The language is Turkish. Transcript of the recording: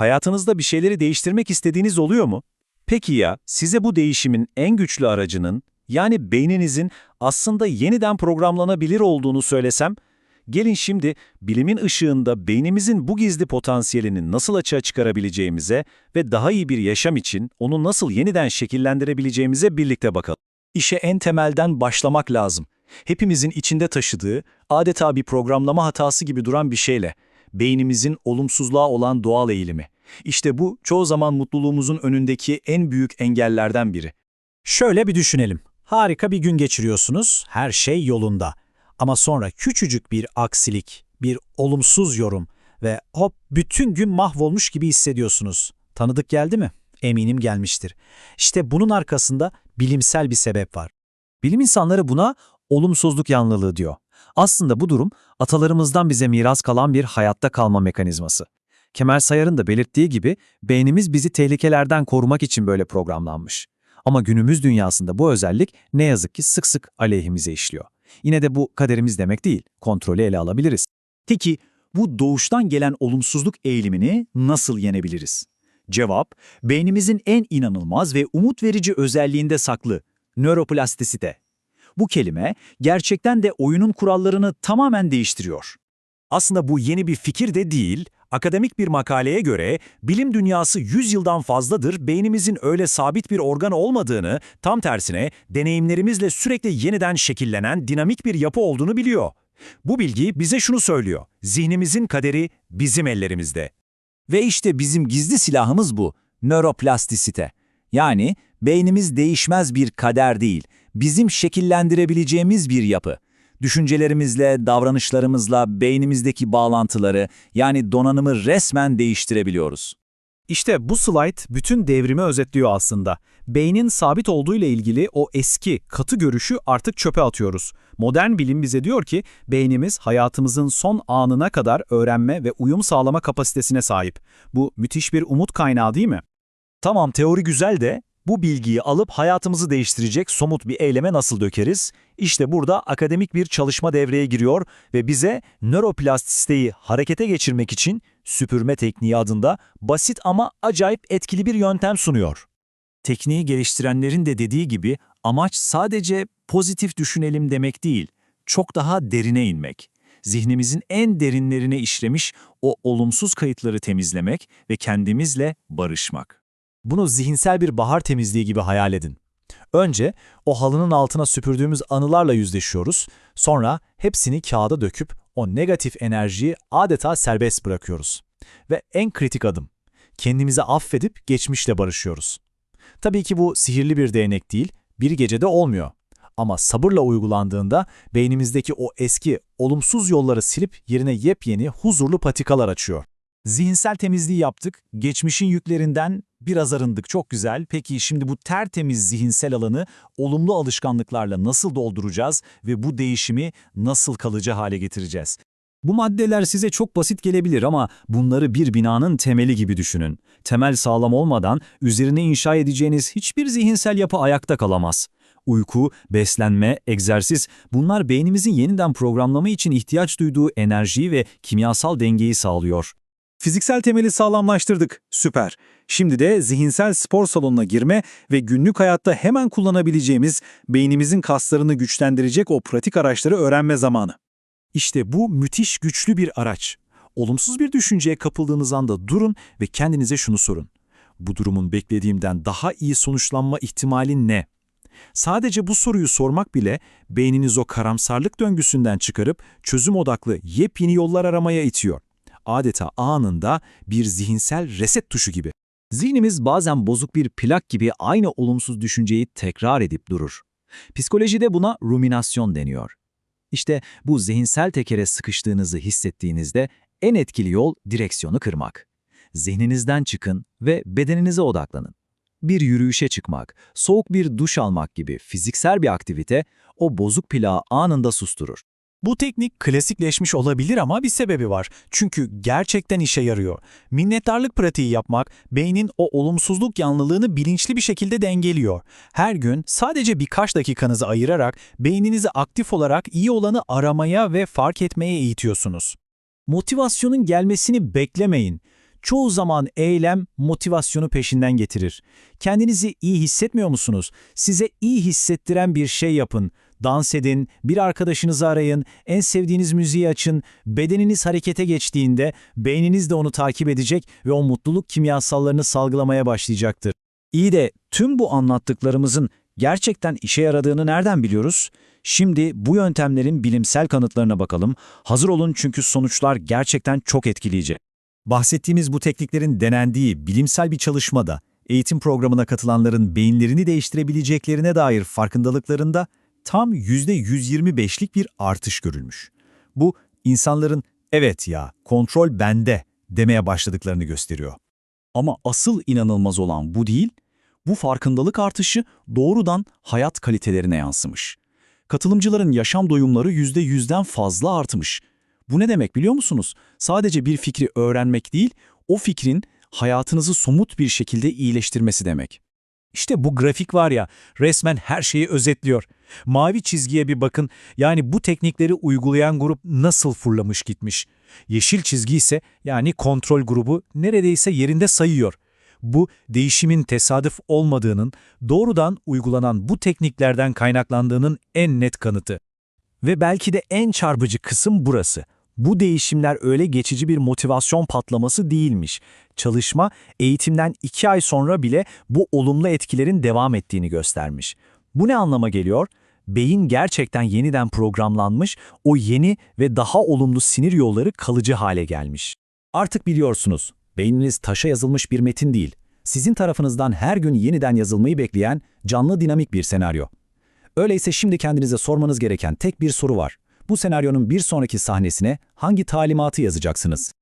Hayatınızda bir şeyleri değiştirmek istediğiniz oluyor mu? Peki ya size bu değişimin en güçlü aracının, yani beyninizin aslında yeniden programlanabilir olduğunu söylesem? Gelin şimdi bilimin ışığında beynimizin bu gizli potansiyelini nasıl açığa çıkarabileceğimize ve daha iyi bir yaşam için onu nasıl yeniden şekillendirebileceğimize birlikte bakalım. İşe en temelden başlamak lazım. Hepimizin içinde taşıdığı, adeta bir programlama hatası gibi duran bir şeyle, beynimizin olumsuzluğa olan doğal eğilimi. İşte bu çoğu zaman mutluluğumuzun önündeki en büyük engellerden biri. Şöyle bir düşünelim. Harika bir gün geçiriyorsunuz, her şey yolunda. Ama sonra küçücük bir aksilik, bir olumsuz yorum ve hop bütün gün mahvolmuş gibi hissediyorsunuz. Tanıdık geldi mi? Eminim gelmiştir. İşte bunun arkasında bilimsel bir sebep var. Bilim insanları buna olumsuzluk yanlılığı diyor. Aslında bu durum atalarımızdan bize miras kalan bir hayatta kalma mekanizması. Kemal Sayar'ın da belirttiği gibi beynimiz bizi tehlikelerden korumak için böyle programlanmış. Ama günümüz dünyasında bu özellik ne yazık ki sık sık aleyhimize işliyor. Yine de bu kaderimiz demek değil, kontrolü ele alabiliriz. Peki bu doğuştan gelen olumsuzluk eğilimini nasıl yenebiliriz? Cevap, beynimizin en inanılmaz ve umut verici özelliğinde saklı, nöroplastisite. Bu kelime gerçekten de oyunun kurallarını tamamen değiştiriyor. Aslında bu yeni bir fikir de değil, akademik bir makaleye göre bilim dünyası 100 yıldan fazladır beynimizin öyle sabit bir organ olmadığını, tam tersine deneyimlerimizle sürekli yeniden şekillenen dinamik bir yapı olduğunu biliyor. Bu bilgi bize şunu söylüyor, zihnimizin kaderi bizim ellerimizde. Ve işte bizim gizli silahımız bu, nöroplastisite. Yani beynimiz değişmez bir kader değil, bizim şekillendirebileceğimiz bir yapı. Düşüncelerimizle, davranışlarımızla beynimizdeki bağlantıları yani donanımı resmen değiştirebiliyoruz. İşte bu slide bütün devrimi özetliyor aslında. Beynin sabit olduğu ile ilgili o eski, katı görüşü artık çöpe atıyoruz. Modern bilim bize diyor ki beynimiz hayatımızın son anına kadar öğrenme ve uyum sağlama kapasitesine sahip. Bu müthiş bir umut kaynağı değil mi? Tamam teori güzel de bu bilgiyi alıp hayatımızı değiştirecek somut bir eyleme nasıl dökeriz? İşte burada akademik bir çalışma devreye giriyor ve bize nöroplastisteyi harekete geçirmek için süpürme tekniği adında basit ama acayip etkili bir yöntem sunuyor. Tekniği geliştirenlerin de dediği gibi amaç sadece pozitif düşünelim demek değil, çok daha derine inmek. Zihnimizin en derinlerine işlemiş o olumsuz kayıtları temizlemek ve kendimizle barışmak. Bunu zihinsel bir bahar temizliği gibi hayal edin. Önce o halının altına süpürdüğümüz anılarla yüzleşiyoruz, sonra hepsini kağıda döküp o negatif enerjiyi adeta serbest bırakıyoruz. Ve en kritik adım, kendimizi affedip geçmişle barışıyoruz. Tabii ki bu sihirli bir değnek değil, bir gecede olmuyor. Ama sabırla uygulandığında beynimizdeki o eski, olumsuz yolları silip yerine yepyeni, huzurlu patikalar açıyor. Zihinsel temizliği yaptık, geçmişin yüklerinden biraz arındık, çok güzel. Peki şimdi bu tertemiz zihinsel alanı olumlu alışkanlıklarla nasıl dolduracağız ve bu değişimi nasıl kalıcı hale getireceğiz? Bu maddeler size çok basit gelebilir ama bunları bir binanın temeli gibi düşünün. Temel sağlam olmadan üzerine inşa edeceğiniz hiçbir zihinsel yapı ayakta kalamaz. Uyku, beslenme, egzersiz bunlar beynimizin yeniden programlama için ihtiyaç duyduğu enerjiyi ve kimyasal dengeyi sağlıyor. Fiziksel temeli sağlamlaştırdık. Süper. Şimdi de zihinsel spor salonuna girme ve günlük hayatta hemen kullanabileceğimiz beynimizin kaslarını güçlendirecek o pratik araçları öğrenme zamanı. İşte bu müthiş güçlü bir araç. Olumsuz bir düşünceye kapıldığınız anda durun ve kendinize şunu sorun. Bu durumun beklediğimden daha iyi sonuçlanma ihtimali ne? Sadece bu soruyu sormak bile beyniniz o karamsarlık döngüsünden çıkarıp çözüm odaklı yepyeni yollar aramaya itiyor adeta anında bir zihinsel reset tuşu gibi. Zihnimiz bazen bozuk bir plak gibi aynı olumsuz düşünceyi tekrar edip durur. Psikolojide buna ruminasyon deniyor. İşte bu zihinsel tekere sıkıştığınızı hissettiğinizde en etkili yol direksiyonu kırmak. Zihninizden çıkın ve bedeninize odaklanın. Bir yürüyüşe çıkmak, soğuk bir duş almak gibi fiziksel bir aktivite o bozuk plağı anında susturur. Bu teknik klasikleşmiş olabilir ama bir sebebi var. Çünkü gerçekten işe yarıyor. Minnettarlık pratiği yapmak, beynin o olumsuzluk yanlılığını bilinçli bir şekilde dengeliyor. Her gün sadece birkaç dakikanızı ayırarak beyninizi aktif olarak iyi olanı aramaya ve fark etmeye eğitiyorsunuz. Motivasyonun gelmesini beklemeyin. Çoğu zaman eylem motivasyonu peşinden getirir. Kendinizi iyi hissetmiyor musunuz? Size iyi hissettiren bir şey yapın. Dans edin, bir arkadaşınızı arayın, en sevdiğiniz müziği açın. Bedeniniz harekete geçtiğinde beyniniz de onu takip edecek ve o mutluluk kimyasallarını salgılamaya başlayacaktır. İyi de tüm bu anlattıklarımızın gerçekten işe yaradığını nereden biliyoruz? Şimdi bu yöntemlerin bilimsel kanıtlarına bakalım. Hazır olun çünkü sonuçlar gerçekten çok etkileyici. Bahsettiğimiz bu tekniklerin denendiği bilimsel bir çalışmada eğitim programına katılanların beyinlerini değiştirebileceklerine dair farkındalıklarında tam %125'lik bir artış görülmüş. Bu insanların evet ya kontrol bende demeye başladıklarını gösteriyor. Ama asıl inanılmaz olan bu değil, bu farkındalık artışı doğrudan hayat kalitelerine yansımış. Katılımcıların yaşam doyumları %100'den fazla artmış. Bu ne demek biliyor musunuz? Sadece bir fikri öğrenmek değil, o fikrin hayatınızı somut bir şekilde iyileştirmesi demek. İşte bu grafik var ya, resmen her şeyi özetliyor. Mavi çizgiye bir bakın, yani bu teknikleri uygulayan grup nasıl fırlamış gitmiş. Yeşil çizgi ise yani kontrol grubu neredeyse yerinde sayıyor. Bu değişimin tesadüf olmadığının, doğrudan uygulanan bu tekniklerden kaynaklandığının en net kanıtı. Ve belki de en çarpıcı kısım burası. Bu değişimler öyle geçici bir motivasyon patlaması değilmiş. Çalışma, eğitimden iki ay sonra bile bu olumlu etkilerin devam ettiğini göstermiş. Bu ne anlama geliyor? Beyin gerçekten yeniden programlanmış, o yeni ve daha olumlu sinir yolları kalıcı hale gelmiş. Artık biliyorsunuz, beyniniz taşa yazılmış bir metin değil. Sizin tarafınızdan her gün yeniden yazılmayı bekleyen canlı dinamik bir senaryo. Öyleyse şimdi kendinize sormanız gereken tek bir soru var. Bu senaryonun bir sonraki sahnesine hangi talimatı yazacaksınız?